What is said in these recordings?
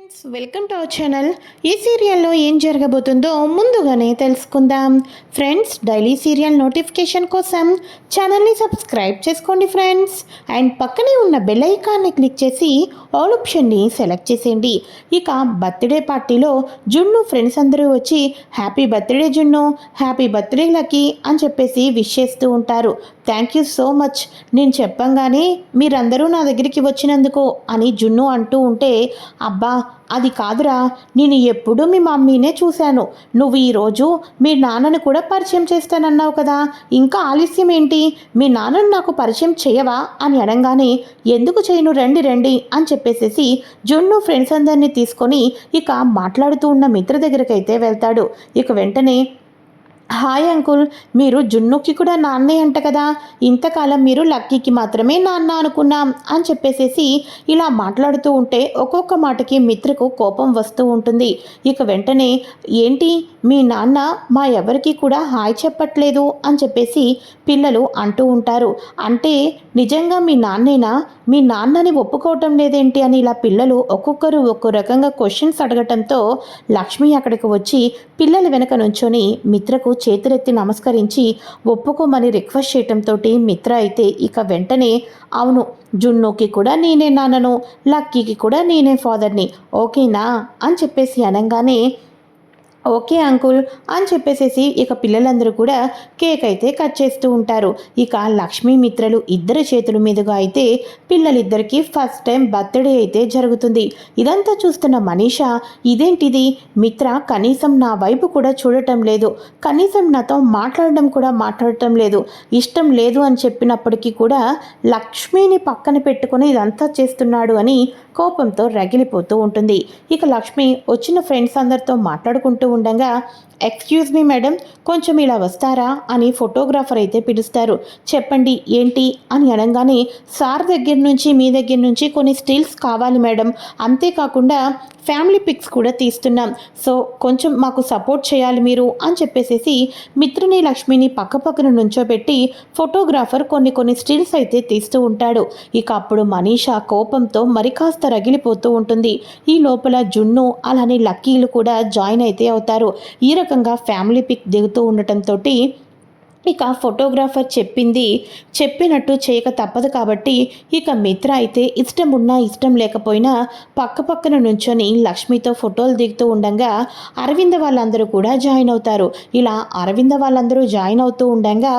Friends welcome to our channel ఈ సీరియల్లో ఏం జరగబోతుందో ముందుగానే తెలుసుకుందాం. ఫ్రెండ్స్ డైలీ సీరియల్ నోటిఫికేషన్ కోసం ఛానల్ని సబ్స్క్రైబ్ చేసుకోండి ఫ్రెండ్స్ అండ్ పక్కనే ఉన్న బెల్ ఐకాన్ని క్లిక్ చేసి ఆల్ ఆప్షన్ని సెలెక్ట్ చేసేయండి. ఇక బర్త్డే పార్టీలో జున్ను ఫ్రెండ్స్ అందరూ వచ్చి happy birthday Junnu happy birthday Lucky అని చెప్పేసి విష్ చేస్తూ ఉంటారు. Thank you so much. నేను చెప్పంగానే మీరందరూ నా దగ్గరికి వచ్చినందుకు అని జున్ను అంటూ ఉంటే అబ్బా అది కాదురా నేను ఎప్పుడూ మీ మమ్మీనే చూశాను. నువ్వు ఈరోజు మీ నాన్నను కూడా పరిచయం చేస్తానన్నావు కదా. ఇంకా ఆలస్యం ఏంటి? మీ నాన్నను నాకు పరిచయం చేయవా? అని అనగానే ఎందుకు చేయను? రండి రండి అని చెప్పేసేసి జున్ను ఫ్రెండ్స్ అందరినీ తీసుకొని ఇక మాట్లాడుతూ ఉన్న మిత్ర దగ్గరకైతే వెళ్తాడు. ఇక వెంటనే హాయ్ అంకుల్ మీరు జున్నుకి కూడా నాన్నే అంట కదా. ఇంతకాలం మీరు లక్కీకి మాత్రమే నాన్న అనుకున్నాం అని చెప్పేసేసి ఇలా మాట్లాడుతూ ఉంటే ఒక్కొక్క మాటకి మిత్రకు కోపం వస్తూ ఉంటుంది. ఇక వెంటనే ఏంటి? మీ నాన్న మా ఎవరికి కూడా హాయ్ చెప్పట్లేదు అని చెప్పేసి పిల్లలు అంటూ ఉంటారు. అంటే నిజంగా మీ నాన్నేనా? మీ నాన్నని ఒప్పుకోవటం లేదేంటి? అని ఇలా పిల్లలు ఒక్కొక్కరు ఒక్కో రకంగా క్వశ్చన్స్ అడగటంతో లక్ష్మి అక్కడికి వచ్చి పిల్లల వెనక నుంచొని మిత్రకు చేతులెత్తి నమస్కరించి ఒప్పుకోమని రిక్వెస్ట్ చేయటంతో మిత్ర అయితే ఇక వెంటనే అవును జున్నుకి కూడా నేనే నాన్నను లక్కీకి కూడా నేనే ఫాదర్ని ఓకేనా? అని చెప్పేసి అనగానే ఓకే అంకుల్ అని చెప్పేసేసి ఇక పిల్లలందరూ కూడా కేక్ అయితే కట్ చేస్తూ ఉంటారు. ఇక లక్ష్మీ మిత్రలు ఇద్దరి చేతుల మీదుగా అయితే పిల్లలిద్దరికీ ఫస్ట్ టైం బర్త్డే అయితే జరుగుతుంది. ఇదంతా చూస్తున్న మనీష ఇదేంటిది? మిత్ర కనీసం నా వైపు కూడా చూడటం లేదు. కనీసం నాతో మాట్లాడడం కూడా మాట్లాడటం లేదు. ఇష్టం లేదు అని చెప్పినప్పటికీ కూడా లక్ష్మిని పక్కన పెట్టుకుని ఇదంతా చేస్తున్నాడు అని కోపంతో రగిలిపోతూ ఉంటుంది. ఇక లక్ష్మి వచ్చిన ఫ్రెండ్స్ అందరితో మాట్లాడుకుంటూ ఉండగా ఎక్స్క్యూజ్ మీ మేడం కొంచెం ఇలా వస్తారా? అని ఫోటోగ్రాఫర్ అయితే పిలుస్తారు. చెప్పండి ఏంటి? అని అనగానే సార్ దగ్గర నుంచి మీ దగ్గర నుంచి కొన్ని స్టిల్స్ కావాలి మేడం అంతేకాకుండా ఫ్యామిలీ పిక్స్ కూడా తీస్తున్నాం. సో కొంచెం మాకు సపోర్ట్ చేయాలి మీరు అని చెప్పేసేసి మిత్రుని లక్ష్మిని పక్క పక్కన నుంచోబెట్టి ఫోటోగ్రాఫర్ కొన్ని కొన్ని స్టిల్స్ అయితే తీస్తూ ఉంటాడు. ఇక అప్పుడు మనీషా కోపంతో మరి కాస్త రగిలిపోతూ ఉంటుంది. ఈ లోపల జున్ను అలానే లక్కీలు కూడా జాయిన్ అయితే అవుతారు. ఈ రకంగా ఫ్యామిలీ పిక్ దిగుతూ ఉండటంతో ఇక ఫోటోగ్రాఫర్ చెప్పింది. చెప్పినట్టు చేయక తప్పదు కాబట్టి ఇక మిత్ర అయితే ఇష్టం ఉన్నా ఇష్టం లేకపోయినా పక్క పక్కన నుంచొని లక్ష్మితో ఫోటోలు దిగుతూ ఉండగా అరవింద వాళ్ళందరూ కూడా జాయిన్ అవుతారు. ఇలా అరవింద వాళ్ళందరూ జాయిన్ అవుతూ ఉండగా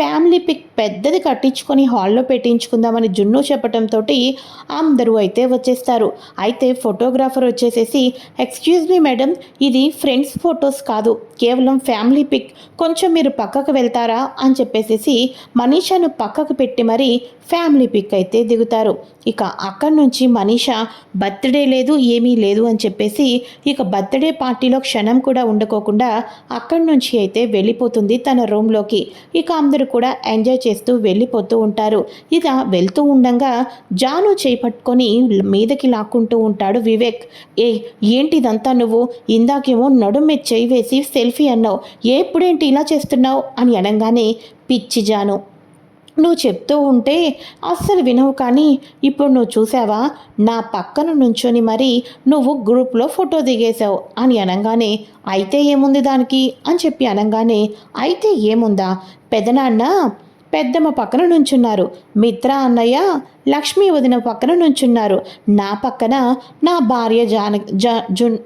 ఫ్యామిలీ పిక్ పెద్దది కట్టించుకొని హాల్లో పెట్టించుకుందామని జున్ను చెప్పడంతో అందరూ అయితే వచ్చేస్తారు. అయితే ఫోటోగ్రాఫర్ వచ్చేసేసి ఎక్స్క్యూజ్ మీ మేడం ఇది ఫ్రెండ్స్ ఫొటోస్ కాదు కేవలం ఫ్యామిలీ పిక్ కొంచెం మీరు పక్కకు వెళ్తారా? అని చెప్పేసేసి మనీషాను పక్కకు పెట్టి మరీ ఫ్యామిలీ పిక్ అయితే దిగుతారు. ఇక అక్కడి నుంచి మనీష బర్త్డే లేదు ఏమీ లేదు అని చెప్పేసి ఇక బర్త్డే పార్టీలో క్షణం కూడా ఉండకోకుండా అక్కడి నుంచి అయితే వెళ్ళిపోతుంది తన రూమ్లోకి. ఇక అందరూ కూడా ఎంజాయ్ చేస్తూ వెళ్ళిపోతూ ఉంటారు. ఇక వెళ్తూ ఉండగా జాను చేయి పట్టుకొని మీదకి లాక్కుంటూ ఉంటాడు వివేక్. ఏ ఏంటిదంతా నువ్వు? ఇందాకేమో నడుం మీద చేయి వేసి సెల్ఫీ అన్నావు. ఎప్పుడేంటి ఇలా చేస్తున్నావు? అని అనగానే పిచ్చి జాను నువ్వు చెప్తూ ఉంటే అస్సలు వినవు కానీ ఇప్పుడు నువ్వు చూసావా? నా పక్కన నుంచొని మరి నువ్వు గ్రూప్లో ఫోటో దిగేశావు. అని అనగానే అయితే ఏముంది దానికి? అని చెప్పి అనగానే అయితే ఏముందా? పెదనాన్న పెద్దమ్మ పక్కన నుంచున్నారు. మిత్ర అన్నయ్య లక్ష్మీ వదిన పక్కన నుంచున్నారు. నా పక్కన నా భార్య జాన జా జున్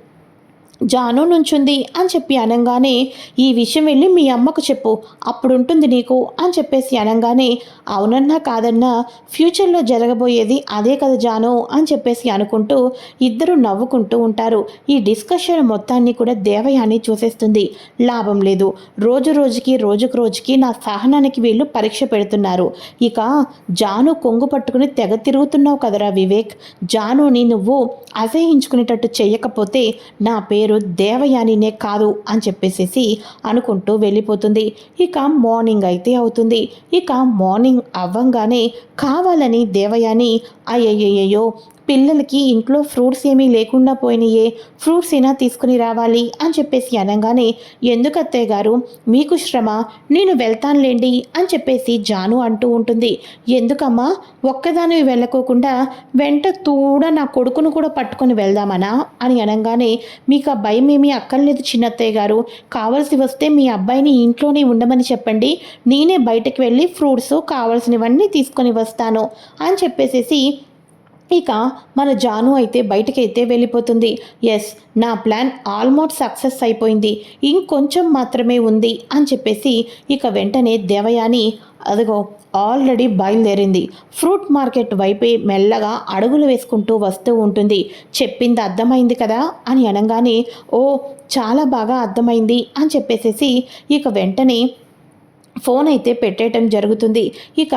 జాను నుంచుంది అని చెప్పి అనగానే ఈ విషయం వెళ్ళి మీ అమ్మకు చెప్పు అప్పుడుంటుంది నీకు అని చెప్పేసి అనగానే అవునన్నా కాదన్నా ఫ్యూచర్లో జరగబోయేది అదే కదా జాను అని చెప్పేసి అనుకుంటూ ఇద్దరు నవ్వుకుంటూ ఉంటారు. ఈ డిస్కషన్ మొత్తాన్ని కూడా దేవయాని చూసేస్తుంది. లాభం లేదు. రోజు రోజుకి రోజుకు రోజుకి నా సహనానికి వీళ్ళు పరీక్ష పెడుతున్నారు. ఇక జాను కొంగు పట్టుకుని తెగ తిరుగుతున్నావు కదరా వివేక్. జానుని నువ్వు అసహించుకునేటట్టు చేయకపోతే నా పేరు పేరు దేవయానినే కాదు అని చెప్పేసేసి అనుకుంటూ వెళ్ళిపోతుంది. ఇక మార్నింగ్ అయితే అవుతుంది. ఇక మార్నింగ్ అవ్వంగానే కావాలని దేవయాని అయ్యయ్యయ్యో పిల్లలకి ఇంట్లో ఫ్రూట్స్ ఏమీ లేకుండా పోయినాయే ఫ్రూట్స్ అయినా తీసుకుని రావాలి అని చెప్పేసి అనగానే ఎందుకు అత్తయ్య గారు? మీకు శ్రమ నేను వెళ్తానులేండి అని చెప్పేసి జాను అంటూ ఉంటుంది. ఎందుకమ్మా? ఒక్కదాని వెళ్ళకోకుండా వెంట తూడ నా కొడుకును కూడా పట్టుకొని వెళ్దామనా? అని అనగానే మీకు ఆ భయం ఏమీ అక్కర్లేదు చిన్నత్తయ్య గారు. కావలసి వస్తే మీ అబ్బాయిని ఇంట్లోనే ఉండమని చెప్పండి. నేనే బయటకు వెళ్ళి ఫ్రూట్స్ కావాల్సినవన్నీ తీసుకొని వస్తాను అని చెప్పేసేసి ఇక మన జాను అయితే బయటకైతే వెళ్ళిపోతుంది. ఎస్ నా ప్లాన్ ఆల్మోస్ట్ సక్సెస్ అయిపోయింది. ఇంకొంచెం మాత్రమే ఉంది అని చెప్పేసి ఇక వెంటనే దేవయాని అదిగో ఆల్రెడీ బయలుదేరింది. ఫ్రూట్ మార్కెట్ వైపే మెల్లగా అడుగులు వేసుకుంటూ వస్తూ ఉంటుంది. చెప్పింది అర్థమైంది కదా అని అనగానే ఓ చాలా బాగా అర్థమైంది అని చెప్పేసేసి ఇక వెంటనే ఫోన్ అయితే పెట్టేయటం జరుగుతుంది. ఇక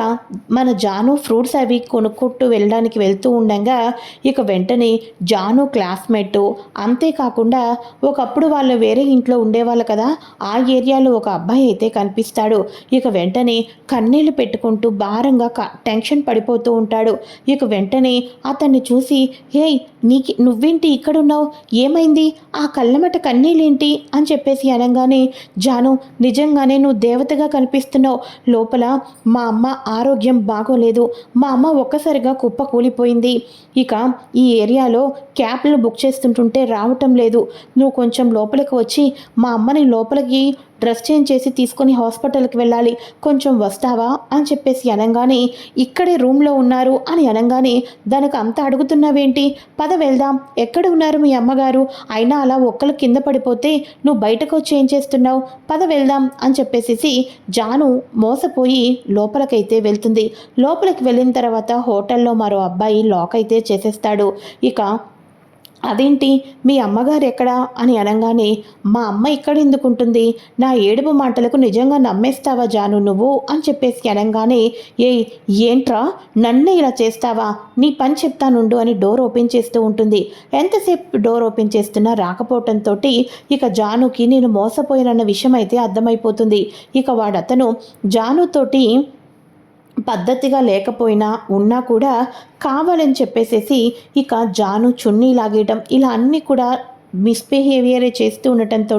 మన జాను ఫ్రూట్స్ అవి కొనుక్కుంటూ వెళ్ళడానికి వెళ్తూ ఉండగా ఇక వెంటనే జాను క్లాస్మేట్ అంతేకాకుండా ఒకప్పుడు వాళ్ళు వేరే ఇంట్లో ఉండేవాళ్ళు కదా ఆ ఏరియాలో ఒక అబ్బాయి అయితే కనిపిస్తాడు. ఇక వెంటనే కన్నీళ్ళు పెట్టుకుంటూ భారంగా క టెన్షన్ పడిపోతూ ఉంటాడు. ఇక వెంటనే అతన్ని చూసి హే నీకి నువ్వేంటి ఇక్కడున్నావు? ఏమైంది? ఆ కళ్ళమట కన్నీళ్ళేంటి? అని చెప్పేసి అనగానే జాను నిజంగానే నువ్వు దేవతగా కనిపిస్తున్నావు లోపల మా అమ్మ ఆరోగ్యం బాగోలేదు. మా అమ్మ ఒక్కసారిగా కుప్ప కూలిపోయింది. ఇక ఈ ఏరియాలో క్యాబ్లు బుక్ చేస్తుంటుంటే రావటం లేదు. నువ్వు కొంచెం లోపలికి వచ్చి మా అమ్మని లోపలికి డ్రెస్ చేంజ్ చేసి తీసుకొని హాస్పిటల్కి వెళ్ళాలి. కొంచెం వస్తావా? అని చెప్పేసి అనగానే ఇక్కడే రూమ్లో ఉన్నారు అని అనగానే దానికి అంత అడుగుతున్నావేంటి? పద వెళ్దాం. ఎక్కడ ఉన్నారు మీ అమ్మగారు? అయినా అలా ఒక్కరు కింద పడిపోతే నువ్వు బయటకు వచ్చి ఏం చేస్తున్నావు? పద వెళ్దాం అని చెప్పేసి జాను మోసపోయి లోపలకైతే వెళ్తుంది. లోపలికి వెళ్ళిన తర్వాత హోటల్లో మరో అబ్బాయి లాక్ అయితే చేసేస్తాడు. ఇక అదేంటి? మీ అమ్మగారు ఎక్కడా? అని అనగానే మా అమ్మ ఇక్కడ ఎందుకుంటుంది నా ఏడుపు మాటలకు నిజంగా నమ్మేస్తావా జాను నువ్వు? అని చెప్పేసి అనగానే ఏ ఏంట్రా? నన్ను ఇలా చేస్తావా? నీ పని చెప్తానుండు అని డోర్ ఓపెన్ చేస్తూ ఉంటుంది. ఎంతసేపు డోర్ ఓపెన్ చేస్తున్నా రాకపోవటంతో ఇక జానుకి నేను మోసపోయానన్న విషయం అయితే అర్థమైపోతుంది. ఇక వాడతను జానుతోటి పద్ధతిగా లేకపోయినా ఉన్నా కూడా కావాలని చెప్పేసేసి ఇక జాను చున్నీ లాగేయటం ఇలా అన్నీ కూడా మిస్బిహేవియరే చేస్తూ ఉండటంతో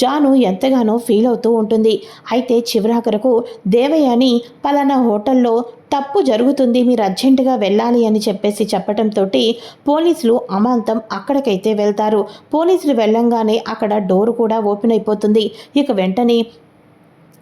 జాను ఎంతగానో ఫీల్ అవుతూ ఉంటుంది. అయితే చివరాఖరకు దేవయాని పలానా హోటల్లో తప్పు జరుగుతుంది మీరు అర్జెంటుగా వెళ్ళాలి అని చెప్పేసి చెప్పడంతో పోలీసులు అమాంతం అక్కడికైతే వెళ్తారు. పోలీసులు వెళ్ళంగానే అక్కడ డోర్ కూడా ఓపెన్ అయిపోతుంది. ఇక వెంటనే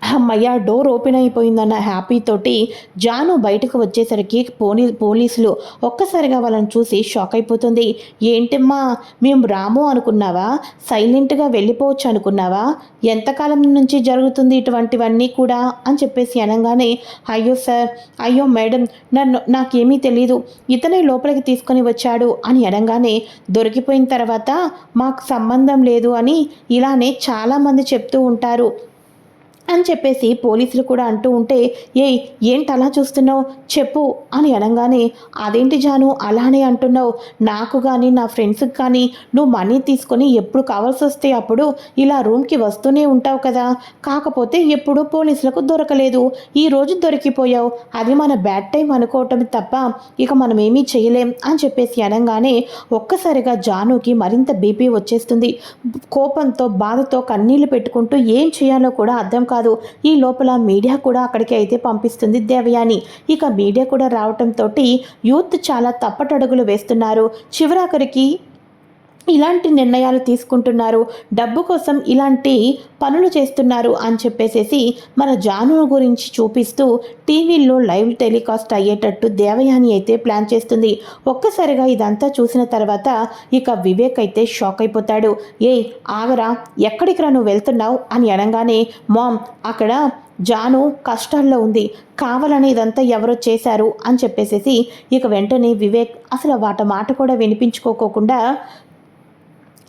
అమ్మయ్య డోర్ ఓపెన్ అయిపోయిందన్న హ్యాపీతోటి జాను బయటకు వచ్చేసరికి పోనీ పోలీసులు ఒక్కసారిగా వాళ్ళని చూసి షాక్ అయిపోతుంది. ఏంటమ్మా మేము రాము అనుకున్నావా? సైలెంట్గా వెళ్ళిపోవచ్చు అనుకున్నావా? ఎంతకాలం నుంచి జరుగుతుంది ఇటువంటివన్నీ కూడా? అని చెప్పేసి అనగానే అయ్యో సార్ అయ్యో మేడం నన్ను నాకేమీ తెలీదు. ఇతనే లోపలికి తీసుకొని వచ్చాడు అని అనగానే దొరికిపోయిన తర్వాత మాకు సంబంధం లేదు అని ఇలానే చాలామంది చెప్తూ ఉంటారు. అని చెప్పేసి పోలీసులు కూడా అంటూ ఉంటే ఏయ్ ఏంటి అలా చూస్తున్నావు? చెప్పు అని అనగానే అదేంటి జాను అలానే అంటున్నావు. నాకు కానీ నా ఫ్రెండ్స్కి కానీ నువ్వు మనీ తీసుకొని ఎప్పుడు కావాల్సి వస్తే అప్పుడు ఇలా రూమ్కి వస్తూనే ఉంటావు కదా. కాకపోతే ఎప్పుడు పోలీసులకు దొరకలేదు. ఈ రోజు దొరికిపోయావు. అది మన బ్యాడ్ టైం అనుకోవటం తప్ప ఇక మనం ఏమీ చేయలేం అని చెప్పేసి అనగానే ఒక్కసారిగా జానుకి మరింత బీపీ వచ్చేస్తుంది. కోపంతో బాధతో కన్నీళ్ళు పెట్టుకుంటూ ఏం చేయాలో కూడా అర్థం కాదు. కాదు. ఈ లోపల మీడియా కూడా అక్కడికి అయితే పంపిస్తుంది దేవయాని. ఇక మీడియా కూడా రావటంతో యూత్ చాలా తప్పటడుగులు వేస్తున్నారు. చివరాఖరికి ఇలాంటి నిర్ణయాలు తీసుకుంటున్నారు. డబ్బు కోసం ఇలాంటి పనులు చేస్తున్నారు అని చెప్పేసేసి మన జాను గురించి చూపిస్తూ టీవీల్లో లైవ్ టెలికాస్ట్ అయ్యేటట్టు దేవయాని అయితే ప్లాన్ చేస్తుంది. ఒక్కసారిగా ఇదంతా చూసిన తర్వాత ఇక వివేక్ అయితే షాక్ అయిపోతాడు. ఏ ఆగరా ఎక్కడికి రా నువ్వు వెళ్తున్నావు అని అనగానే మామ్ అక్కడ జాను కష్టాల్లో ఉంది. కావాలని ఇదంతా ఎవరో చేశారు అని చెప్పేసేసి ఇక వెంటనే వివేక్ అసలు వాట మాట కూడా వినిపించుకోకుండా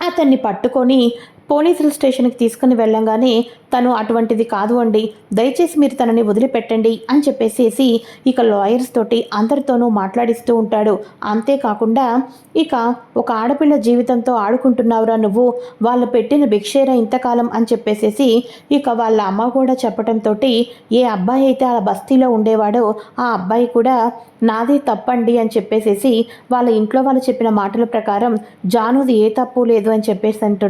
అతన్ని పట్టుకొని పోలీసుల స్టేషన్కి తీసుకుని వెళ్ళంగానే తను అటువంటిది కాదు అండి. దయచేసి మీరు తనని వదిలిపెట్టండి అని చెప్పేసేసి ఇక లాయర్స్ తోటి అందరితోనూ మాట్లాడిస్తూ ఉంటాడు. అంతేకాకుండా ఇక ఒక ఆడపిల్ల జీవితంతో ఆడుకుంటున్నావురా నువ్వు వాళ్ళు పెట్టిన భిక్షేరా ఇంతకాలం అని చెప్పేసేసి ఇక వాళ్ళ అమ్మ కూడా చెప్పడంతో ఏ అబ్బాయి అయితే ఆ బస్తీలో ఉండేవాడో ఆ అబ్బాయి కూడా నాదే తప్పండి అని చెప్పేసేసి వాళ్ళ ఇంట్లో వాళ్ళు చెప్పిన మాటల ప్రకారం జానుది ఏ తప్పు లేదు అని చెప్పేసంతో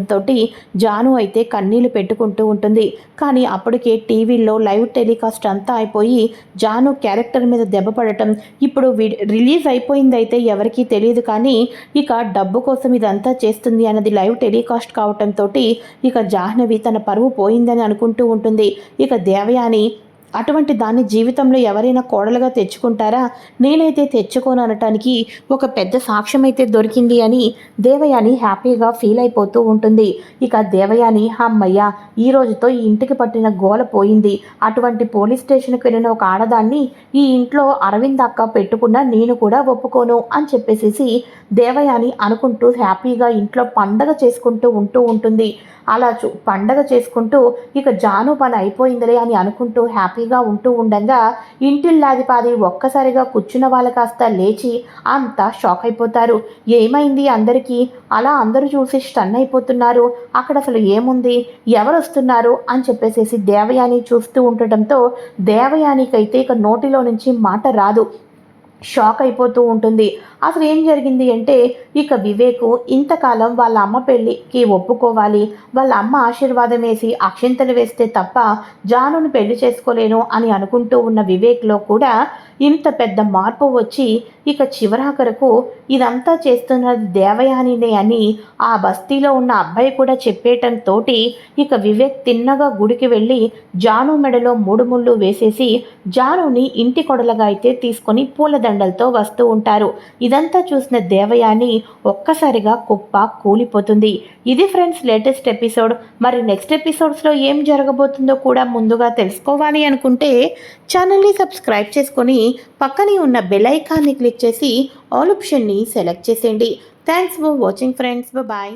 జాను అయితే కన్నీళ్ళు పెట్టుకుంటూ ఉంటుంది. కానీ అప్పటికే టీవీలో లైవ్ టెలికాస్ట్ అంతా అయిపోయి జాను క్యారెక్టర్ మీద దెబ్బ పడటం ఇప్పుడు రిలీజ్ అయిపోయిందైతే ఎవరికీ తెలియదు కానీ ఇక డబ్బు కోసం ఇదంతా చేస్తుంది అన్నది లైవ్ టెలికాస్ట్ కావటంతో ఇక జాహ్నవి తన పరువు పోయిందని అనుకుంటూ ఉంటుంది. ఇక దేవయాని అటువంటి దాన్ని జీవితంలో ఎవరైనా కోడలుగా తెచ్చుకుంటారా? నేనైతే తెచ్చుకోను అనటానికి ఒక పెద్ద సాక్ష్యం అయితే దొరికింది అని దేవయాని హ్యాపీగా ఫీల్ అయిపోతూ ఉంటుంది. ఇక దేవయాని అమ్మయ్య ఈ రోజుతో ఈ ఇంటికి పట్టిన గోల పోయింది. అటువంటి పోలీస్ స్టేషన్కి వెళ్ళిన ఒక ఆడదాన్ని ఈ ఇంట్లో అరవింద్ అక్క పెట్టుకున్నా నేను కూడా ఒప్పుకోను అని చెప్పేసి దేవయాని అనుకుంటూ హ్యాపీగా ఇంట్లో పండగ చేసుకుంటూ ఉంటూ ఉంటుంది. అలా చూ పండగ చేసుకుంటూ ఇక జాను పని అయిపోయిందిలే అని అనుకుంటూ హ్యాపీగా ఉంటూ ఉండగా ఇంటిల్లాదిపాది ఒక్కసారిగా కూర్చున్న వాళ్ళు కాస్త లేచి అంతా షాక్ అయిపోతారు. ఏమైంది అందరికీ? అలా అందరూ చూసి స్టన్ అయిపోతున్నారు. అక్కడ అసలు ఏముంది? ఎవరు వస్తున్నారు అని చెప్పేసేసి దేవయాని చూస్తూ ఉండటంతో దేవయానికైతే ఇక నోటిలో నుంచి మాట రాదు. షాక్ అయిపోతూ ఉంటుంది. అసలు ఏం జరిగింది అంటే ఇక వివేకు ఇంతకాలం వాళ్ళ అమ్మ పెళ్ళికి ఒప్పుకోవాలి. వాళ్ళ అమ్మ ఆశీర్వాదం వేసి అక్షింతలు వేస్తే తప్ప జానును పెళ్ళి చేసుకోలేను అని అనుకుంటూ ఉన్న వివేక్లో కూడా ఇంత పెద్ద మార్పు వచ్చి ఇక చివరాఖరకు ఇదంతా చేస్తున్నది దేవయానినే అని ఆ బస్తీలో ఉన్న అబ్బాయి కూడా చెప్పేయటంతో ఇక వివేక్ తిన్నగా గుడికి వెళ్ళి జాను మెడలో మూడు ముళ్ళు వేసేసి జానుని ఇంటి కొడలగా అయితే తీసుకొని దండలతో వస్తూ ఉంటారు. ఇదంతా చూసిన దేవయాని ఒక్కసారిగా కుప్ప కూలిపోతుంది. ఇది ఫ్రెండ్స్ లేటెస్ట్ ఎపిసోడ్. మరి నెక్స్ట్ ఎపిసోడ్స్లో ఏం జరగబోతుందో కూడా ముందుగా తెలుసుకోవాలి అనుకుంటే ఛానల్ని సబ్స్క్రైబ్ చేసుకొని పక్కనే ఉన్న బెల్ ఐకాన్ని క్లిక్ చేసి ఆల్ ఆప్షన్ని సెలెక్ట్ చేసేయండి. Thanks for watching friends. Bye.